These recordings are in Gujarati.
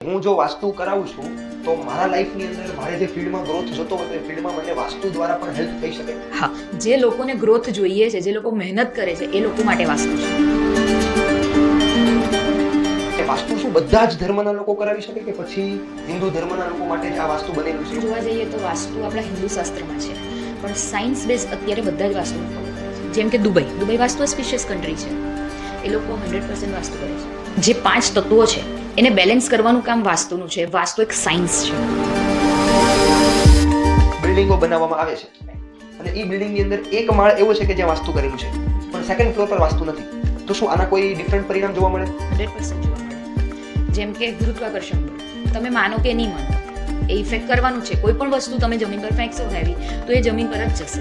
હું જો વાસ્તુ કરાવું છું તો મારા લાઈફની અંદર મારે જે ફિલ્ડમાં ગ્રોથ જોતો હોય તો એ ફિલ્ડમાં મને વાસ્તુ દ્વારા પણ હેલ્પ થઈ શકે. હા જે લોકોને ગ્રોથ જોઈએ છે જે લોકો મહેનત કરે છે એ લોકો માટે વાસ્તુ છે. વાસ્તુ શું બધા જ ધર્મના લોકો કરાવી શકે કે પછી હિન્દુ ધર્મના લોકો માટે જ આ વાસ્તુ બનેલું છે? જોવા જઈએ તો વાસ્તુ આપણા હિન્દુ શાસ્ત્રમાં છે પણ સાયન્સ બેઝ અત્યારે બધા જ વાસ્તુ જેમ કે Dubai Dubai Vastu spacious country છે. એ લોકો હંડ્રેડ પર્સન્ટ વાસ્તુ કરે છે. જે પાંચ તત્વો છે એને બેલેન્સ કરવાનું કામ વાસ્તુનું છે. વાસ્તુ એક સાયન્સ છે. બિલ્ડિંગો બનાવવામાં આવે છે. અને એ બિલ્ડિંગની અંદર એક માળ એવો છે કે જ્યાં વાસ્તુ કરેલું છે. પણ સેકન્ડ ફ્લોર પર વાસ્તુ નથી. તો શું આના કોઈ ડિફરન્ટ પરિણામ જોવા મળે? હંડ્રેડ પર્સન્ટ જોવા મળે. જેમ કે ગુરુત્વાકર્ષણ બળ. તમે માનો કે નહીં માનો એ ઇફેક્ટ કરવાનું છે. કોઈ પણ વસ્તુ તમે જમીન પર ફેંકશો હેવી તો એ જમીન પર જ જશે.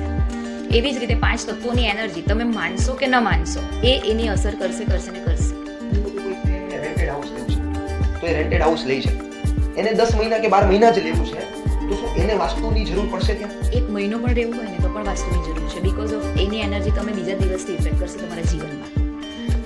એવી જ રીતે પાંચ તત્વોની એનર્જી તમે માનશો કે ન માનશો એ એની અસર કરશે કરશે ને કરશે. તો એ રેન્ટેડ હાઉસ લઈ શકે એને દસ મહિના કે બાર મહિના જ લેવું છે. તો શું એને વાસ્તુની જરૂર પડશે ત્યાં? એક મહિનો પણ રહેવું હોય ને તો પણ વાસ્તુની જરૂર છે. બિકોઝ ઓફ એની એનર્જી તમે બીજા દિવસથી ઇફેક્ટ કરશે તમારા જીવનમાં.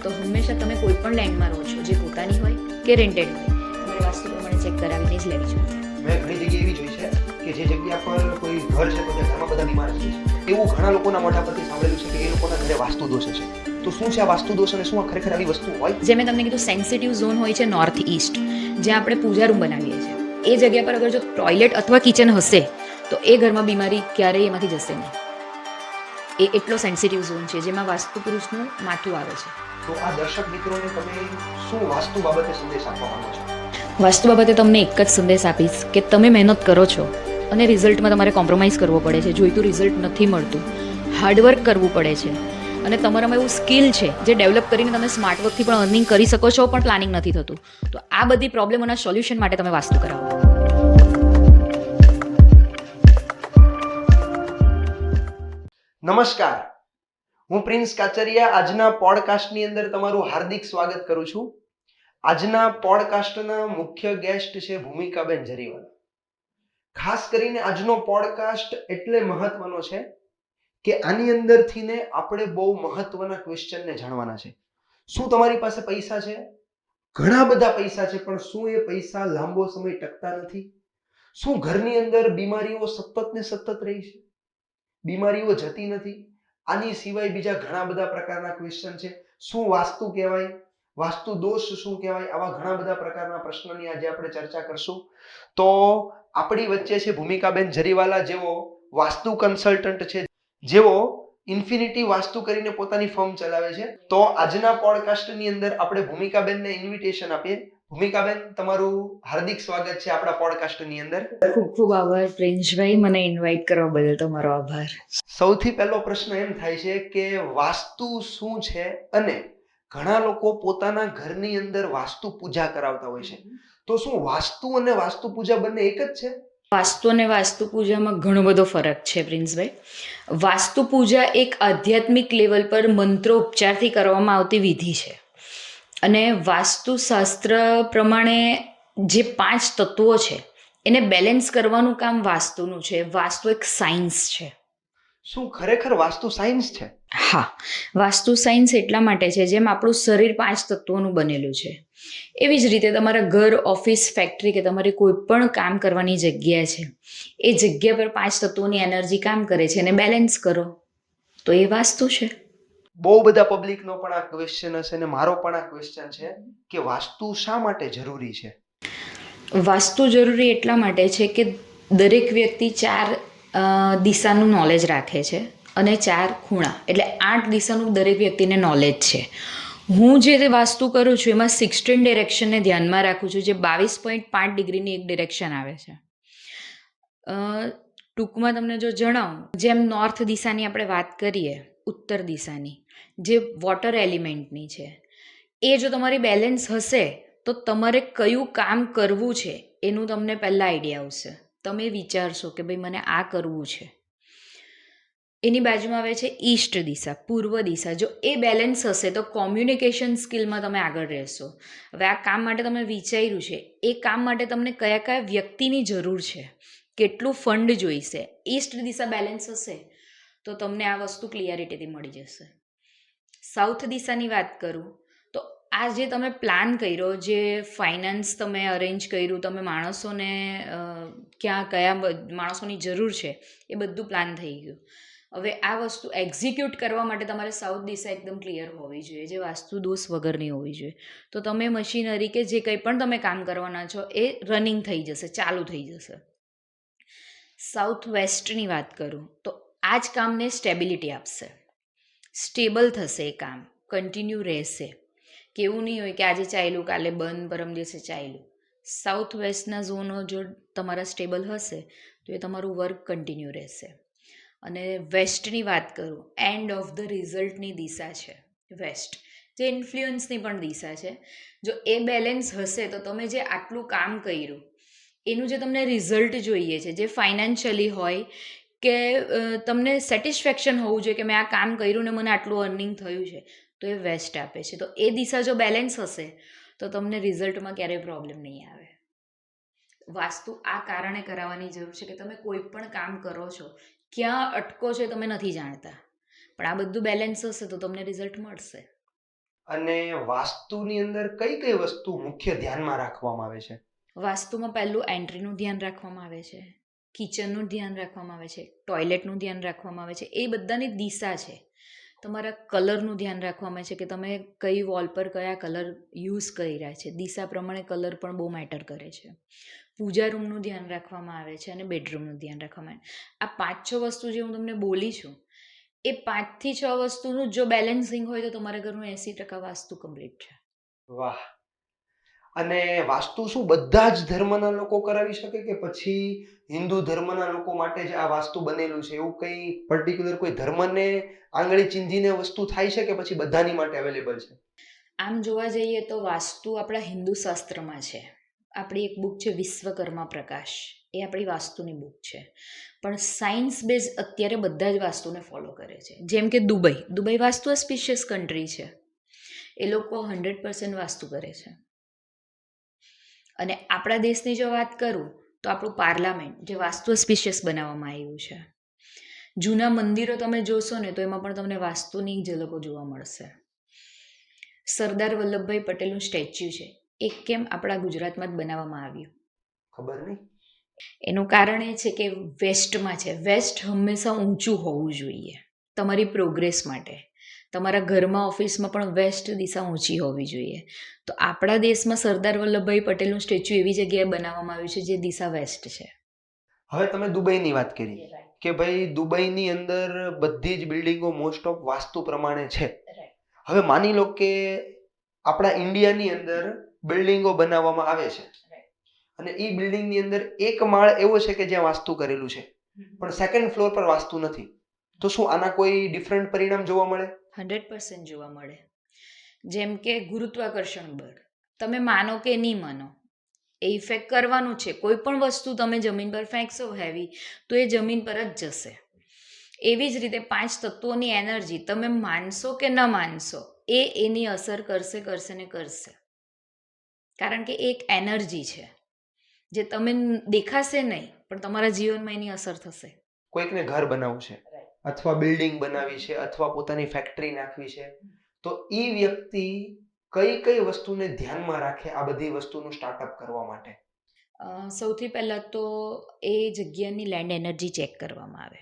તો હંમેશા તમે કોઈ પણ લેન્ડમાં રહો છો જે પોતાની હોય કે રેન્ટેડ હોય તમારે વાસ્તુ પ્રમાણે ચેક કરાવીને જ લેવી જોઈએ. મેં ઘણી જગ્યાએ એવી જોઈ છે કે જે જગ્યા પર કોઈ ઘર છે તો ત્યાં ઘરમાં બધા બીમાર છે. એવું ઘણા લોકોના મોઢા પરથી સાંભળેલું છે કે એ લોકોના ઘરે વાસ્તુ દોષ છે તો શું છે આ વાસ્તુ દોષ અને શું ખરેખર આવી વસ્તુ હોય? જે મેં તમને કીધું સેન્સિટિવ ઝોન હોય છે નોર્થ ઈસ્ટ જ્યાં આપણે પૂજા રૂમ બનાવીએ છીએ. એ જગ્યા પર અગર જો ટોયલેટ અથવા કિચન હશે તો એ ઘરમાં બીમારી ક્યારેય એમાંથી જશે નહીં. એ એટલો સેન્સિટિવ ઝોન છે જેમાં વાસ્તુ પુરુષનું માથું આવે છે. તો આ દર્શક મિત્રોને તમે શું વાસ્તુ બાબતે સંદેશ આપવા માંગો છો? વાસ્તુ બાબતે તમને એક જ સંદેશ આપીશ કે તમે મહેનત કરો છો અને રિઝલ્ટમાં તમારે કોમ્પ્રોમાઇઝ કરવો પડે છે. જોઈતું રિઝલ્ટ નથી મળતું. હાર્ડવર્ક કરવું પડે છે. અને તમારામાં એવું સ્કિલ છે જે ડેવલપ કરીને તમે સ્માર્ટ વર્કથી પણ અર્નિંગ કરી શકો છો, પણ પ્લાનિંગ નથી થતું. તો આ બધી પ્રોબ્લેમોના સોલ્યુશન માટે તમે વાસ્તુ કરાવો. નમસ્કાર. હું પ્રિન્સ કાચરિયા. આજના પોડકાસ્ટની અંદર તમારું હાર્દિક સ્વાગત કરું છું. આજના પોડકાસ્ટના મુખ્ય ગેસ્ટ છે ભૂમિકાબેન જરીવાલા. ખાસ કરીને આજનો પોડકાસ્ટ એટલે મહત્વનો છે કે આની અંદરથી ને આપણે બહુ મહત્વના ક્વેશ્ચનને જાણવાના છે. શું તમારી પાસે પૈસા છે? ઘણા બધા પૈસા છે, પણ શું એ પૈસા લાંબો સમય ટકતા નથી? શું ઘરની અંદર બીમારીઓ સતત ને સતત રહી છે? બીમારીઓ જતી નથી? આની સિવાય બીજા ઘણા બધા પ્રકારના ક્વેશ્ચન છે. શું વાસ્તુ કહેવાય? વાસ્તુ દોષ શું કહેવાય? આવા ઘણા બધા પ્રકારના પ્રશ્નોની આજે આપણે ચર્ચા કરશું. તો આપણી વચ્ચે છે ભૂમિકાબેન જરીવાલા જેઓ વાસ્તુ કન્સલ્ટન્ટ છે. જેઓ ઇન્ફિનિટી વાસ્તુ કરીને પોતાની ફર્મ ચલાવે છે તો આજના પોડકાસ્ટની અંદર આપણે ભૂમિકાબેનને ઇન્વિટેશન આપીએ. ભૂમિકાબેન તમારું હાર્દિક સ્વાગત છે આપણા પોડકાસ્ટની અંદર. ખૂબ ખૂબ આભાર પ્રિન્સભાઈ મને ઇન્વાઇટ કરવા બદલ તમારો આભાર. સૌથી પહેલો પ્રશ્ન એમ થાય છે કે વાસ્તુ શું છે અને ઘણા લોકો પોતાના ઘરની અંદર વાસ્તુ પૂજા કરાવતા હોય છે. તો શું વાસ્તુ અને વાસ્તુ પૂજા બંને એક જ છે? વાસ્તુ અને વાસ્તુ પૂજામાં ઘણો બધો ફરક છે પ્રિન્સભાઈ. વાસ્તુ પૂજા એક આધ્યાત્મિક લેવલ પર મંત્રોપચારથી કરવામાં આવતી વિધિ છે. અને વાસ્તુશાસ્ત્ર પ્રમાણે જે પાંચ તત્વો છે એને બેલેન્સ કરવાનું કામ વાસ્તુનું છે. વાસ્તુ એક સાયન્સ છે. શું ખરેખર વાસ્તુ સાયન્સ છે? હા. વાસ્તુ સાયન્સ એટલા માટે છે જેમ આપણું શરીર પાંચ તત્વોનું બનેલું છે. એવી જ રીતે તમારા ઘર ઓફિસ ફેક્ટરી કે તમારી કોઈ પણ કામ કરવાની જગ્યા છે એ જગ્યા પર પાંચ તત્વોની એનર્જી કામ કરે છે અને બેલેન્સ કરો. તો એ વાસ્તુ છે. બહુ બધા પબ્લિકનો પણ આ ક્વેશ્ચન હશે અને મારો પણ આ ક્વેશ્ચન છે કે વાસ્તુ શા માટે જરૂરી છે? વાસ્તુ જરૂરી એટલા માટે છે કે દરેક વ્યક્તિ ચાર દિશાનું નોલેજ રાખે છે અને ચાર ખૂણા. એટલે આઠ દિશાનું દરેક વ્યક્તિને નોલેજ છે. હું જે તે વાસ્તુ કરું છું, એમાં સિક્સટીન ડિરેક્શનને ધ્યાનમાં રાખું છું, જે બાવીસ પોઈન્ટ પાંચ ડિગ્રીની એક ડિરેક્શન આવે છે. ટૂંકમાં તમને જો જણાવું, જેમ નોર્થ દિશાની આપણે વાત કરીએ, ઉત્તર દિશાની, જે વોટર એલિમેન્ટની છે, એ જો તમારી બેલેન્સ હશે, તો તમારે કયું કામ કરવું છે, એનું તમને પહેલાં આઈડિયા આવશે. તમે વિચારશો કે ભાઈ મને આ કરવું છે. એની બાજુમાં આવે છે ઈસ્ટ દિશા, પૂર્વ દિશા. જો એ બેલેન્સ હશે તો કોમ્યુનિકેશન સ્કિલમાં તમે આગળ રહેશો. હવે આ કામ માટે તમે વિચાર્યું છે, એ કામ માટે તમને કયા કયા વ્યક્તિની જરૂર છે, કેટલું ફંડ જોઈશે ઈસ્ટ દિશા બેલેન્સ હશે તો તમને આ વસ્તુ ક્લિયરિટીથી મળી જશે. સાઉથ દિશાની વાત કરું, તો આ જે તમે પ્લાન કર્યો, જે ફાઇનાન્સ તમે અરેન્જ કર્યું, તમે માણસોને ક્યાં, કયા માણસોની જરૂર છે, એ બધું પ્લાન થઈ ગયું. હવે આ વસ્તુ એક્ઝિક્યુટ કરવા માટે તમારે સાઉથ દિશા એકદમ ક્લિયર હોવી જોઈએ, જે વાસ્તુ દોષ વગરની હોવી જોઈએ. તો તમે મશીનરી કે જે કંઈ પણ તમે કામ કરવાના છો, એ રનિંગ થઈ જશે, ચાલુ થઈ જશે. સાઉથ વેસ્ટની વાત કરું, તો આ જ કામને સ્ટેબિલિટી આપશે. સ્ટેબલ થશે એ કામ કન્ટિન્યુ રહેશે. કેવું નહીં હોય કે આજે ચાલ્યું, કાલે બંધ, પરમ દિવસે ચાલ્યું. સાઉથ વેસ્ટના ઝોનો જો તમારા સ્ટેબલ હશે, તો એ તમારું વર્ક કન્ટિન્યુ રહેશે. અને વેસ્ટની વાત કરું એન્ડ ઓફ ધ રિઝલ્ટની દિશા છે, વેસ્ટ. જે ઇન્ફ્લુઅન્સની પણ દિશા છે. જો એ બેલેન્સ હશે તો તમે જે આટલું કામ કર્યું, એનું જે તમને રિઝલ્ટ જોઈએ છે, જે ફાઇનાન્શિયલી હોય કે તમને સેટિસ્ફેક્શન હોવું જોઈએ કે મેં આ કામ કર્યું ને મને આટલું અર્નિંગ થયું છે, તો એ વેસ્ટ આપે છે. તો એ દિશા જો બેલેન્સ હશે, તો તમને રિઝલ્ટમાં ક્યારેય પ્રોબ્લેમ નહીં આવે. વાસ્તુ આ કારણે કરાવવાની જરૂર છે કે તમે કોઈ પણ કામ કરો છો ક્યાં અટકો છે તમે નથી જાણતા. પણ આ બધું બેલેન્સ હશે તો તમને રિઝલ્ટ મળશે. અને વાસ્તુની અંદર કઈ કઈ વસ્તુ મુખ્ય ધ્યાનમાં રાખવામાં આવે છે? વાસ્તુમાં પહેલું એન્ટ્રીનું ધ્યાન રાખવામાં આવે છે. કિચનનું ધ્યાન રાખવામાં આવે છે. ટોયલેટનું ધ્યાન રાખવામાં આવે છે. એ બધાની દિશા છે. તમારા કલરનું ધ્યાન રાખવામાં છે કે તમે કઈ વોલ પર કયા કલર યુઝ કરી રહ્યા છે? દિશા પ્રમાણે કલર પણ બહુ મેટર કરે છે. પૂજા રૂમનું ધ્યાન રાખવામાં આવે છે અને બેડરૂમનું ધ્યાન રાખવામાં આવે આ પાંચ છ વસ્તુ જે હું તમને બોલી છું, એ પાંચથી છ વસ્તુનું જો બેલેન્સિંગ હોય તો તમારા ઘરનું એંસી ટકા વાસ્તુ કમ્પ્લીટ છે. વાહ! અને વાસ્તુ શું? બધા જ ધર્મના લોકો કરાવી શકે કે પછી હિન્દુ ધર્મના લોકો માટે જ આ વાસ્તુ બનેલું છે? એવું કઈ પર્ટિક્યુલર કોઈ ધર્મને આંગળી ચીંધીને વસ્તુ થાય છે કે પછી બધાની માટે અવેલેબલ છે? આમ જોવા જઈએ તો વાસ્તુ આપણા હિન્દુ શાસ્ત્રમાં છે. આપણી એક બુક છે વિશ્વકર્મા પ્રકાશ. એ આપણી વાસ્તુની બુક છે. પણ સાયન્સ બેઝ અત્યારે બધા જ વાસ્તુને ફોલો કરે છે. જેમ કે Dubai. Dubai Vastu spacious country છે. એ લોકો હંડ્રેડ પર્સન્ટ વાસ્તુ કરે છે. અને આપણા દેશની જો વાત કરું તો આપણું પાર્લામેન્ટ જે વાસ્તુ સ્પીશિયસ બનાવવામાં આવ્યું છે. જૂના મંદિરો તમે જોશો ને તો એમાં પણ તમને વાસ્તુની ઝલકો જોવા મળશે. સરદાર વલ્લભભાઈ પટેલનું સ્ટેચ્યુ છે. એ કેમ આપણા ગુજરાતમાં જ બનાવવામાં આવ્યું? ખબર નહીં એનું કારણ એ છે કે વેસ્ટમાં છે. વેસ્ટ હંમેશા ઊંચું હોવું જોઈએ. તમારી પ્રોગ્રેસ માટે. તમારા ઘરમાં ઓફિસમાં પણ વેસ્ટ દિશા ઊંચી હોવી જોઈએ. તો આપણા દેશમાં સરદાર વલ્લભભાઈ પટેલનું સ્ટેચ્યુ એવી જગ્યાએ બનાવવામાં આવ્યું છે જે દિશા વેસ્ટ છે. હવે તમે દુબઈની વાત કરી કે ભાઈ દુબઈની અંદર બધી જ બિલ્ડિંગો મોસ્ટ ઓફ વાસ્તુ પ્રમાણે છે. હવે માની લો કે આપણા ઇન્ડિયાની અંદર બિલ્ડિંગો બનાવવામાં આવે છે. અને એ બિલ્ડિંગની અંદર એક માળ એવો છે કે જ્યાં વાસ્તુ કરેલું છે. પણ સેકન્ડ ફ્લોર પર વાસ્તુ નથી. તો શું આના કોઈ ડિફરન્ટ પરિણામ જોવા મળે? હંડ્રેડ પર્સન્ટ જોવા મળે. જેમ કે ગુરુત્વાકર્ષણ બળ. તમે માનો કે નહીં માનો, એ ઇફેક્ટ કરવાનું છે. કોઈ પણ વસ્તુ તમે જમીન પર ફેંકશો હેવી તો એ જમીન પર જ જશે. એવી જ રીતે પાંચ તત્વોની એનર્જી તમે માનશો કે ન માનશો, એ એની અસર કરશે કરશે ને કરશે. કારણ કે એક એનર્જી છે, જે તમે દેખાશે નહીં, પણ તમારા જીવનમાં એની અસર થશે. કોઈકને ઘર બનાવવું છે. અથવા બિલ્ડિંગ બનાવી છે, અથવા પોતાની ફેક્ટરી નાખવી છે, તો એ વ્યક્તિ કઈ કઈ વસ્તુને ધ્યાનમાં રાખે આ બધી વસ્તુનું સ્ટાર્ટઅપ કરવા માટે? સૌથી પહેલાં તો એ જગ્યાની લેન્ડ એનર્જી ચેક કરવામાં આવે.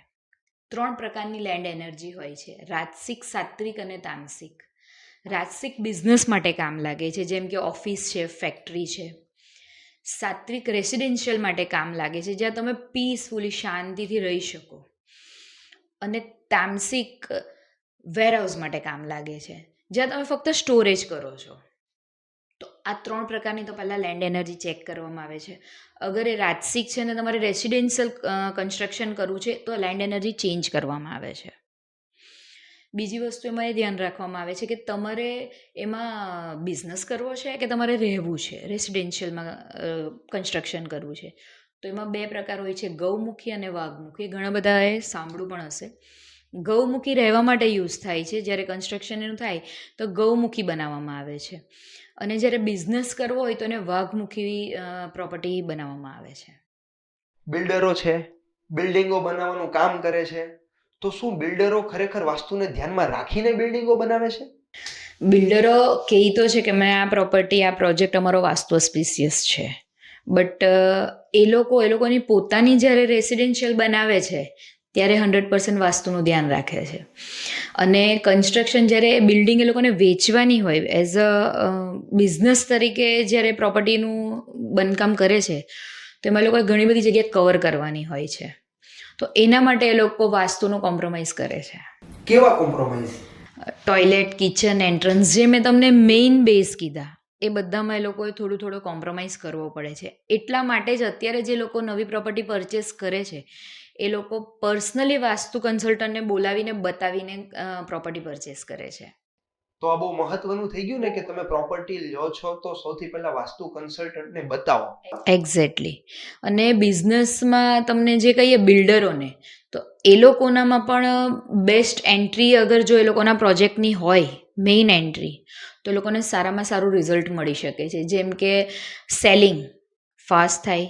ત્રણ પ્રકારની લેન્ડ એનર્જી હોય છે. રાજસિક, સાત્વિક અને તામસિક. રાજસિક બિઝનેસ માટે કામ લાગે છે, જેમ કે ઓફિસ છે ફેક્ટરી છે. સાત્વિક રેસિડેન્શિયલ માટે કામ લાગે છે, જ્યાં તમે પીસફુલી શાંતિથી રહી શકો. અને તામસિક વેરહાઉસ માટે કામ લાગે છે. જ્યાં તમે ફક્ત સ્ટોરેજ કરો છો. તો આ ત્રણ પ્રકારની તો પહેલાં લેન્ડ એનર્જી ચેક કરવામાં આવે છે. અગર એ રાજસિક છે ને તમારે રેસિડેન્શિયલ કન્સ્ટ્રક્શન કરવું છે, તો લેન્ડ એનર્જી ચેન્જ કરવામાં આવે છે. બીજી વસ્તુ એમાં એ ધ્યાન રાખવામાં આવે છે કે તમારે એમાં બિઝનેસ કરવો છે કે તમારે રહેવું છે? રેસિડેન્શિયલમાં કન્સ્ટ્રક્શન કરવું છે? તો એમાં બે પ્રકાર હોય છે ગૌમુખી અને વાઘમુખી. ઘણા બધાએ સાંભળ્યું પણ હશે. ગૌમુખી રહેવા માટે યુઝ થાય છે. જ્યારે કન્સ્ટ્રક્શન એનું થાય તો ગૌમુખી બનાવવામાં આવે છે. અને જ્યારે બિઝનેસ કરવો હોય તો એને વાઘમુખી પ્રોપર્ટી બનાવવામાં આવે છે. બિલ્ડરો છે બિલ્ડિંગો બનાવવાનું કામ કરે છે તો શું બિલ્ડરો ખરેખર વાસ્તુને ધ્યાનમાં રાખીને બિલ્ડિંગો બનાવે છે? બિલ્ડરો કહે તો છે કે મેં આ પ્રોપર્ટી આ પ્રોજેક્ટ અમારો વાસ્તુ સ્પીસિયસ છે. બટ એ લોકો એ લોકોની પોતાની જ્યારે રેસિડેન્શિયલ બનાવે છે ત્યારે હંડ્રેડ પર્સન્ટ વાસ્તુનું ધ્યાન રાખે છે. અને કન્સ્ટ્રક્શન જ્યારે બિલ્ડિંગ એ લોકોને વેચવાની હોય એઝ અ બિઝનેસ તરીકે જ્યારે પ્રોપર્ટીનું બંધકામ કરે છે તો એમાં એ લોકોએ ઘણી બધી જગ્યાએ કવર કરવાની હોય છે. તો એના માટે એ લોકો વાસ્તુનો કોમ્પ્રોમાઇઝ કરે છે. કેવા કોમ્પ્રોમાઇઝ ટોયલેટ કિચન એન્ટ્રન્સ જે મેં તમને મેઇન બેઝ કીધા. એ બધામાં એ લોકોએ થોડું થોડું કોમ્પ્રોમાઇઝ કરવો પડે છે. એટલા માટે જ અત્યારે જે લોકો નવી પ્રોપર્ટી પરચેસ કરે છે એ લોકો પર્સનલી વાસ્તુ કન્સલ્ટન્ટને બોલાવીને બતાવીને પ્રોપર્ટી પરચેસ કરે છે. તો આ બહુ મહત્વનું થઈ ગયું ને કે તમે પ્રોપર્ટી લો છો તો સૌથી પહેલા વાસ્તુ કન્સલ્ટન્ટને બતાવો. એક્ઝેક્ટલી અને બિઝનેસમાં તમને જે કહીએ બિલ્ડરોને તો એ લોકોનામાં પણ બેસ્ટ એન્ટ્રી અગર જો એ લોકોના પ્રોજેક્ટની હોય મેઇન એન્ટ્રી તો લોકોને સારામાં સારું રિઝલ્ટ મળી શકે છે. જેમ કે સેલિંગ ફાસ્ટ થાય.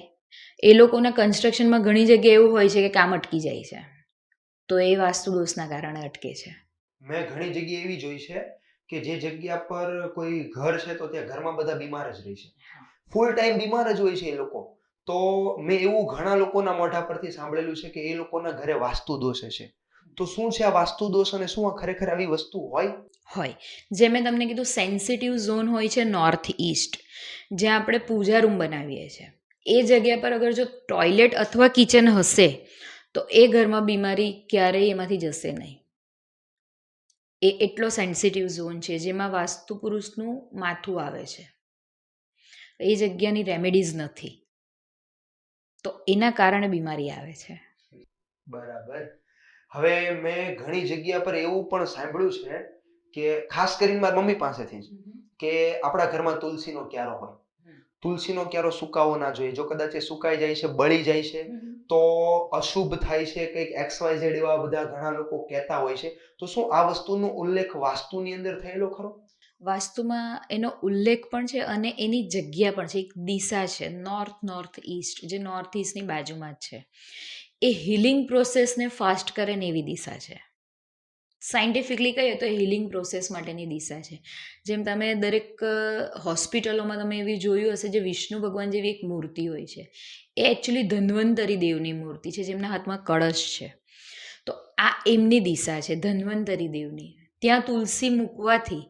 એ લોકોના કન્સ્ટ્રક્શનમાં ઘણી જગ્યાએ એવું હોય છે કે કામ અટકી જાય છે. તો એ વાસ્તુ દોષના કારણે અટકે છે. મેં ઘણી જગ્યાએ એવી જોઈ છે કે જે જગ્યા પર કોઈ ઘર છે તો ત્યાં ઘરમાં બધા બીમાર જ રહે છે. ફૂલ ટાઈમ બીમાર જ હોય છે એ લોકો. તો મેં એવું ઘણા લોકોના મોઢા પરથી સાંભળેલું છે કે એ લોકોના ઘરે વાસ્તુ દોષ છે તો શું છે આ વાસ્તુ દોષ અને શું આ ખરેખર આવી વસ્તુ હોય? હોય. જે મેં તમને કીધું સેન્સિટિવ ઝોન હોય છે નોર્થ ઈસ્ટ જ્યાં આપણે પૂજા રૂમ બનાવીએ છીએ. એ જગ્યા પર અગર જો ટોયલેટ અથવા કિચન હશે, તો એ ઘરમાં બીમારી ક્યારેય એમાંથી જશે નહીં. એ એટલો સેન્સિટિવ ઝોન છે, જેમાં વાસ્તુ પુરુષનું માથું આવે છે. એ જગ્યાની રેમેડીઝ નથી. તો એના કારણે બીમારી આવે છે. બરાબર. હવે મેં ઘણી જગ્યા પર એવું પણ સાંભળ્યું છે કે ખાસ કરીને મારી મમ્મી પાસેથી જ કે આપણા ઘરમાં તુલસીનો ક્યારો હોય. તુલસીનો ક્યારો સુકાવો ના જોઈએ. જો કદાચ એ સુકાઈ જાય છે બળી જાય છે તો અશુભ થાય છે કંઈક એક્સ વાય ઝેડ એવા બધા ઘણા લોકો કહેતા હોય છે. તો શું આ વસ્તુનો ઉલ્લેખ વાસ્તુની અંદર થયેલો ખરો? વાસ્તુમાં એનો ઉલ્લેખ પણ છે અને એની જગ્યા પણ છે. એક દિશા છે નોર્થ નોર્થ ઈસ્ટ જે નોર્થ ઈસ્ટની બાજુમાં જ છે. એ હિલિંગ પ્રોસેસને ફાસ્ટ કરે ને એવી દિશા છે. સાયન્ટિફિકલી કહીએ તો હિલિંગ પ્રોસેસ માટેની દિશા છે. જેમ તમે દરેક હોસ્પિટલોમાં તમે એવી જોયું હશે જે વિષ્ણુ ભગવાન જેવી એક મૂર્તિ હોય છે. એ એકચ્યુઅલી ધન્વંતરી દેવની મૂર્તિ છે, જેમના હાથમાં કળશ છે. તો આ એમની દિશા છે, ધન્વંતરી દેવની. ત્યાં તુલસી મૂકવાથી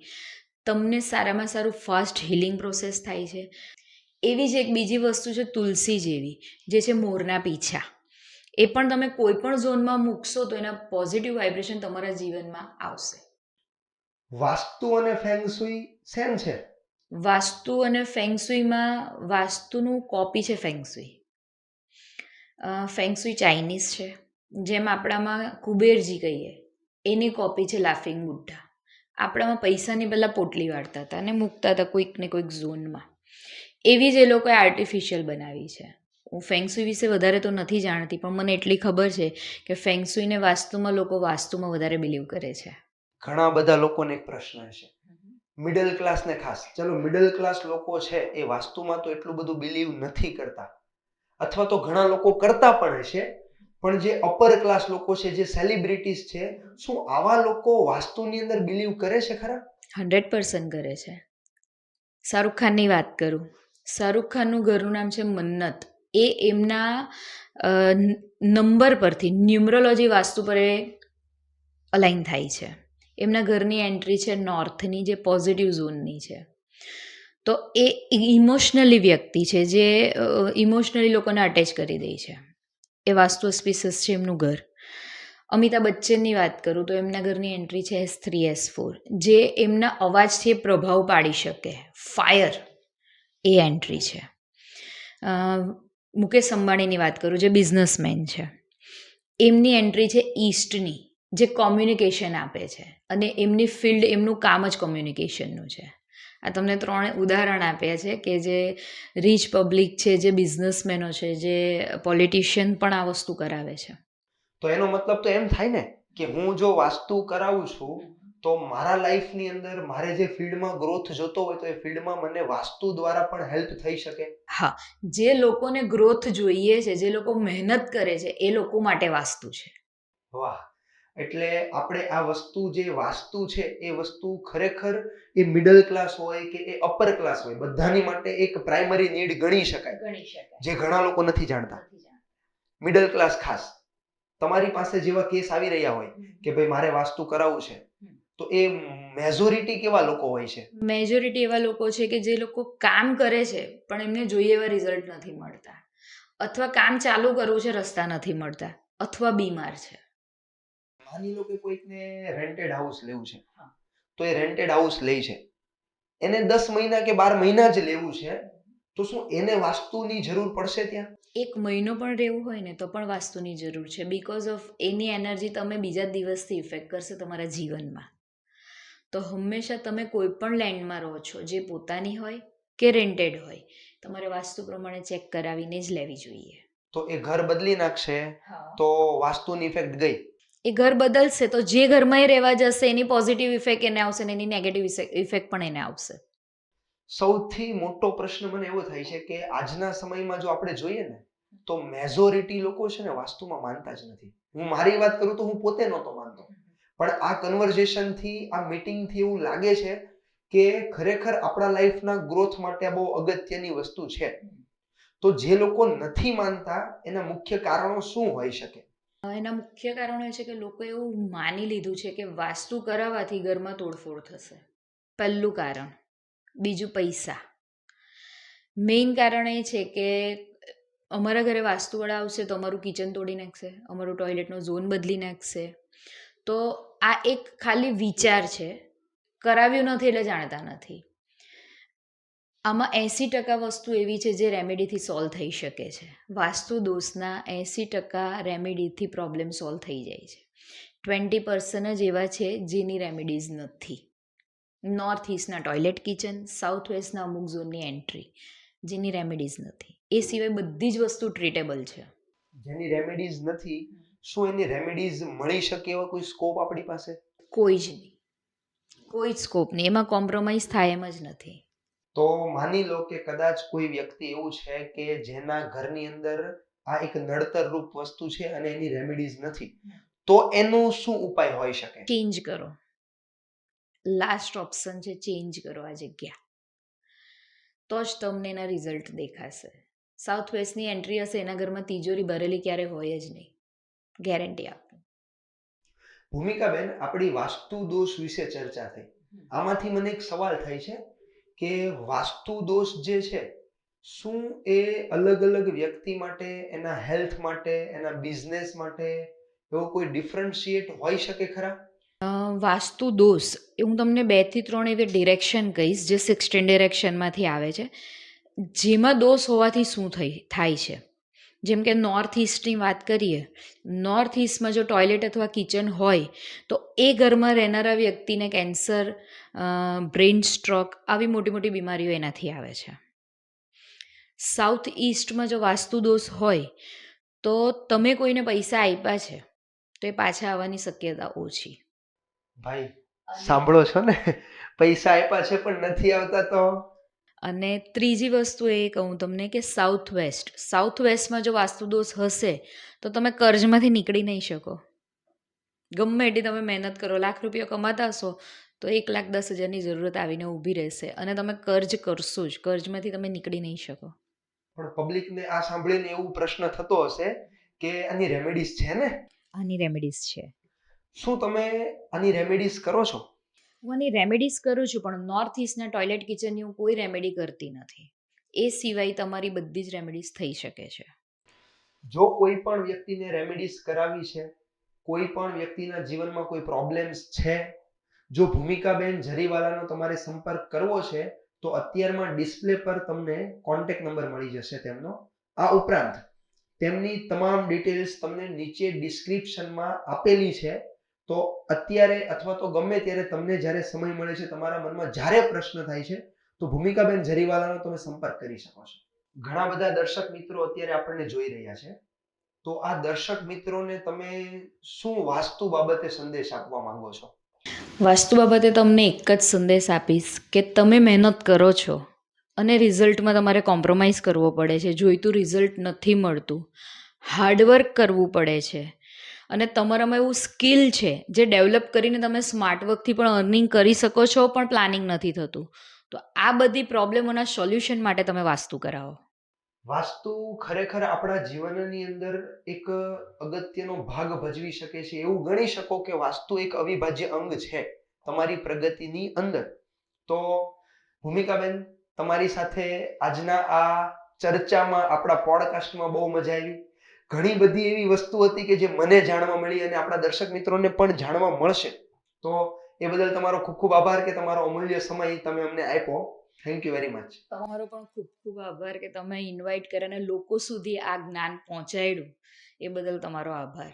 તમને સારામાં સારું ફાસ્ટ હિલિંગ પ્રોસેસ થાય છે. એવી જ એક બીજી વસ્તુ છે તુલસી જેવી, જે છે મોરના પીછા. એ પણ તમે કોઈ પણ ઝોનમાં મૂકશો તો એના પોઝિટિવ વાઇબ્રેશન તમારા જીવનમાં આવશે. વાસ્તુ અને ફેંગસુઈ સેમ છે? વાસ્તુ અને ફેંગસુઈમાં વાસ્તુનું કોપી છે ફેંગસુઈ ફેંગસુઈ ચાઇનીઝ છે જેમ આપણામાં કુબેરજી કહીએ એની કોપી છે લાફિંગ બુઢ્ઢા આપણામાં પૈસાની પહેલાં પોટલી વાળતા હતા અને મૂકતા હતા કોઈક ને કોઈક ઝોનમાં. એવી જ એ લોકોએ આર્ટિફિશિયલ બનાવી છે. હું ફેંગસુઈ વિશે વધારે તો નથી જાણતી પણ મને એટલી ખબર છે કે ફેંગસુઈને વાસ્તુમાં લોકો વાસ્તુમાં વધારે બિલીવ કરે છે. ઘણા બધા લોકોને એક પ્રશ્ન છે. મિડલ ક્લાસ ને ખાસ. ચલો મિડલ ક્લાસ લોકો છે એ વાસ્તુમાં તો એટલું બધું બિલીવ નથી કરતા. અથવા તો ઘણા લોકો કરતા પણ હશે પણ જે અપર ક્લાસ લોકો છે જે સેલિબ્રિટીઝ છે શું આવા લોકો વાસ્તુની અંદર બિલીવ કરે છે ખરા? હંડ્રેડ પર્સન્ટ કરે છે. શાહરૂખ ખાનની વાત કરું. શાહરૂખ ખાનનું ઘરનું નામ છે મન્નત. એ એમના નંબર પરથી, ન્યુમરોલોજી વાસ્તુ પર એ અલાઇન થાય છે. એમના ઘરની એન્ટ્રી છે નોર્થની જે પોઝિટિવ ઝોનની છે. તો એ ઇમોશનલી વ્યક્તિ છે જે ઇમોશનલી લોકોને અટેચ કરી દે છે. એ વાસ્તુ સ્પીસીસ છે એમનું ઘર. અમિતાભ બચ્ચનની વાત કરું તો એમના ઘરની એન્ટ્રી છે એસ થ્રી એસ ફોર જે એમના અવાજથી પ્રભાવ પાડી શકે. ફાયર એ એન્ટ્રી છે. મુકેશ અંબાણીની વાત કરું, જે બિઝનેસમેન છે. એમની એન્ટ્રી છે ઈસ્ટની જે કોમ્યુનિકેશન આપે છે. અને એમની ફિલ્ડ એમનું કામ જ કોમ્યુનિકેશનનું છે. આ તમને ત્રણ ઉદાહરણ આપ્યા છે કે જે રીચ પબ્લિક છે, જે બિઝનેસમેનો છે, જે પોલિટિશિયન પણ આ વસ્તુ કરાવે છે. તો એનો મતલબ તો એમ થાય ને કે હું જો વાસ્તુ કરાવું છું તો મારા લાઈફની અંદર મારે જે ફિલ્ડમાં ગ્રોથ જોતો હોય તો એ ફિલ્ડમાં મને વાસ્તુ દ્વારા પણ હેલ્પ થઈ શકે. હા જે લોકોને ગ્રોથ જોઈએ છે જે લોકો મહેનત કરે છે એ લોકો માટે વાસ્તુ છે. વાહ એટલે આપણે આ વસ્તુ જે વાસ્તુ છે એ વસ્તુ ખરેખર એ મિડલ ક્લાસ હોય કે એ અપર ક્લાસ હોય બધાની માટે એક પ્રાઇમરી નીડ ગણી શકાય. ગણી શકાય. જે ઘણા લોકો નથી જાણતા. મિડલ ક્લાસ ખાસ. તમારી પાસે જેવા કેસ આવી રહ્યા હોય કે ભાઈ મારે વાસ્તુ કરાવવું છે. તો એ મેજોરિટી કેવા લોકો હોય છે? મેજોરિટી એવા લોકો છે કે જે લોકો કામ કરે છે પણ એમને જોઈએ એવા રિઝલ્ટ નથી મળતા. અથવા કામ ચાલુ કરવું છે રસ્તા નથી મળતા. અથવા બીમાર છે. માની લો કે કોઈકને રેન્ટેડ હાઉસ લેવું છે. તો એ રેન્ટેડ હાઉસ લે છે. એને દસ મહિના કે બાર મહિના જ લેવું છે તો શું એને વાસ્તુની જરૂર પડશે ત્યાં? એક મહિનો પણ રહેવું હોય ને તો પણ વાસ્તુની જરૂર છે. બિકોઝ ઓફ એની એનર્જી તમે બીજા દિવસથી ઇફેક્ટ કરશે તમારા જીવનમાં. તો હંમેશા તમે કોઈ પણ લેન્ડમાં રહો છો જે પોતાની હોય કે રેન્ટેડ હોય તમારે વાસ્તુ પ્રમાણે ચેક કરાવીને જ લેવી જોઈએ. તો એ ઘર બદલી નાખશે તો વાસ્તુની ઇફેક્ટ ગઈ? એ ઘર બદલશે તો જે ઘરમાં એ રહેવા જશે એની પોઝિટિવ ઇફેક્ટ એને આવશે ને એની નેગેટિવ ઇફેક્ટ પણ એને આવશે. સૌથી મોટો પ્રશ્ન મને એવો થાય છે કે આજના સમયમાં જો આપણે જોઈએ ને તો મેજોરિટી લોકો છે ને વાસ્તુમાં માનતા જ નથી. હું મારી વાત કરું તો હું પોતે નહોતો માનતો. પણ આ કન્વર્ઝેશનથી, આ મીટિંગથી એવું લાગે છે કે ખરેખર આપણા લાઈફના ગ્રોથ માટે આ બહુ અગત્યની વસ્તુ છે. તો જે લોકો નથી માનતા, એના મુખ્ય કારણો શું હોઈ શકે? એના મુખ્ય કારણો એ છે કે લોકો એવું માની લીધું છે કે વાસ્તુ કરાવવાથી ઘરમાં તોડફોડ થશે. પહેલું કારણ. બીજું પૈસા. મેઇન કારણ એ છે કે અમારા ઘરે વાસ્તુવાળા આવશે તો અમારું કિચન તોડી નાખશે, અમારું ટોયલેટનો ઝોન બદલી નાખશે. તો આ એક ખાલી વિચાર છે. કરાવ્યું નથી એટલે જાણતા નથી. આમાં એંસી ટકા વસ્તુ એવી છે જે રેમેડીથી સોલ્વ થઈ શકે છે. વાસ્તુ દોષના એંસી ટકા રેમેડીથી પ્રોબ્લેમ સોલ્વ થઈ જાય છે. ટ્વેન્ટી પર્સન્ટ જ એવા છે જેની રેમેડીઝ નથી. નોર્થ ઇસ્ટના ટોયલેટ કિચન સાઉથ વેસ્ટના અમુક ઝોનની એન્ટ્રી જેની રેમેડીઝ નથી. એ સિવાય બધી જ વસ્તુ ટ્રીટેબલ છે. જેની રેમેડીઝ નથી શું એની રેમેડીઝ મળી શકે એવો કોઈ સ્કોપ આપણી પાસે? કોઈ જ નહીં. કોઈ જ સ્કોપ નહીં. એમાં કોમ્પ્રોમાઇઝ થાય એમ જ નથી. તો માની લો કે કદાચ કોઈ વ્યક્તિ એવું છે કે જેના ઘરની અંદર આ એક નડતર રૂપ વસ્તુ છે અને એની રેમેડીઝ નથી તો એનું શું ઉપાય હોઈ શકે? ચેન્જ કરો. લાસ્ટ ઓપ્શન છે ચેન્જ કરો આ જગ્યા. તો જ તમને એના રિઝલ્ટ દેખાશે. સાઉથ વેસ્ટની એન્ટ્રી હશે એના ઘરમાં તિજોરી ભરેલી ક્યારે હોય જ નહીં. ગેરંટી આપું. ભૂમિકાબેન આપણી વાસ્તુ દોષ વિશે ચર્ચા થઈ. આમાંથી મને એક સવાલ થાય છે કે વાસ્તુ દોષ જે છે શું એ અલગ અલગ વ્યક્તિ માટે એના હેલ્થ માટે એના બિઝનેસ માટે એવો કોઈ ડિફરન્શિએટ હોઈ શકે ખરા? વાસ્તુ દોષ એ હું તમને બેથી ત્રણ એવી ડિરેક્શન કહીશ જે સિક્સટીન ડિરેક્શનમાંથી આવે છે. જેમાં દોષ હોવાથી શું થઈ થાય છે? જેમ કે નોર્થ ઇસ્ટની વાત કરીએ નોર્થ ઇસ્ટમાં જો ટોયલેટ અથવા કિચન હોય તો એ ઘરમાં રહેનારા વ્યક્તિને કેન્સર બ્રેઇન સ્ટ્રોક આવી મોટી મોટી બીમારીઓ એનાથી આવે છે. સાઉથ ઇસ્ટમાં જો વાસ્તુ દોષ હોય તો તમે કોઈને પૈસા આપ્યા છે તો એ પાછા આવવાની શક્યતા ઓછી. ભાઈ સાંભળો છો ને? પૈસા આપ્યા છે પણ નથી આવતા તો? અને ત્રીજી વસ્તુ એ કહું તમને કે સાઉથ વેસ્ટ સાઉથ વેસ્ટમાં જો વાસ્તુદોષ હશે તો તમે કર્જમાંથી નીકળી નહીં શકો. ગમે એટલી તમે મહેનત કરો લાખ રૂપિયા કમાતા હશો તો એક લાખ દસ હજારની જરૂરત આવીને ઊભી રહેશે અને તમે કર્જ કરશો જ. કર્જમાંથી તમે નીકળી નહીં શકો. પણ પબ્લિકને આ સાંભળીને એવું પ્રશ્ન થતો હશે કે આની રેમેડીઝ છે ને? આની રેમેડીઝ છે. શું તમે આની રેમેડીઝ કરો છો? હું આની રેમેડીઝ કરું છું, પણ નોર્થ ઇસ્ટના ટોયલેટ કિચનની હું કોઈ રેમેડી કરતી નથી. એ સિવાય તમારી બધી જ રેમેડીઝ થઈ શકે છે. જો કોઈ પણ વ્યક્તિને રેમેડીઝ કરાવી છે, કોઈ પણ વ્યક્તિના જીવનમાં કોઈ પ્રોબ્લેમ્સ છે, જો ભૂમિકાબેન જરીવાલાનો તમારે સંપર્ક કરવો છે, તો અત્યારમાં ડિસ્પ્લે પર તમને કોન્ટેક્ટ નંબર મળી જશે તેમનો. આ ઉપરાંત તેમની તમામ ડિટેલ્સ તમને નીચે ડિસ્ક્રિપ્શનમાં આપેલી છે. તો અત્યારે અથવા તો ગમે ત્યારે તમને જ્યારે સમય મળે છે તમારા મનમાં જ્યારે પ્રશ્ન થાય છે, તો ભૂમિકાબેન જરીવાલાનો તમે સંપર્ક કરી શકો છો. ઘણા બધા દર્શક મિત્રો અત્યારે આપણને જોઈ રહ્યા છે. તો આ દર્શક મિત્રોને તમે શું વાસ્તુ બાબતે સંદેશ આપવા માંગો છો? વાસ્તુ બાબતે તમને એક જ સંદેશ આપીશ કે તમે મહેનત કરો છો અને રિઝલ્ટમાં તમારે કોમ્પ્રોમાઇઝ કરવો પડે છે. જોઈતું રિઝલ્ટ નથી મળતું. હાર્ડવર્ક કરવું પડે છે. અને તમારામાં એવું સ્કિલ છે, જે ડેવલપ કરીને તમે સ્માર્ટ વર્કથી પણ અર્નિંગ કરી શકો છો, પણ પ્લાનિંગ નથી થતું. તો આ બધી પ્રોબ્લેમોના સોલ્યુશન માટે તમે વાસ્તુ કરાવો. વાસ્તુ ખરેખર આપણા જીવનની અંદર એક અગત્યનો ભાગ ભજવી શકે છે, એવું ગણી શકો કે વાસ્તુ એક અવિભાજ્ય અંગ છે, તમારી પ્રગતિની અંદર. તો ભૂમિકાબેન, તમારી સાથે આજના આ ચર્ચામાં, આપણા પોડકાસ્ટમાં બહુ મજા આવી. ઘણી બધી એવી વસ્તુ હતી કે જે મને જાણવા મળી અને આપણા દર્શક મિત્રોને પણ જાણવા મળશે. તો એ બદલ તમારો ખૂબ ખૂબ આભાર કે તમારો અમૂલ્ય સમય તમે અમને આપ્યો. થેન્ક યુ વેરી મચ તમારો પણ ખૂબ ખૂબ આભાર કે તમે ઇન્વાઇટ કર્યા અને લોકો સુધી આ જ્ઞાન પહોંચાડ્યું. એ બદલ તમારો આભાર.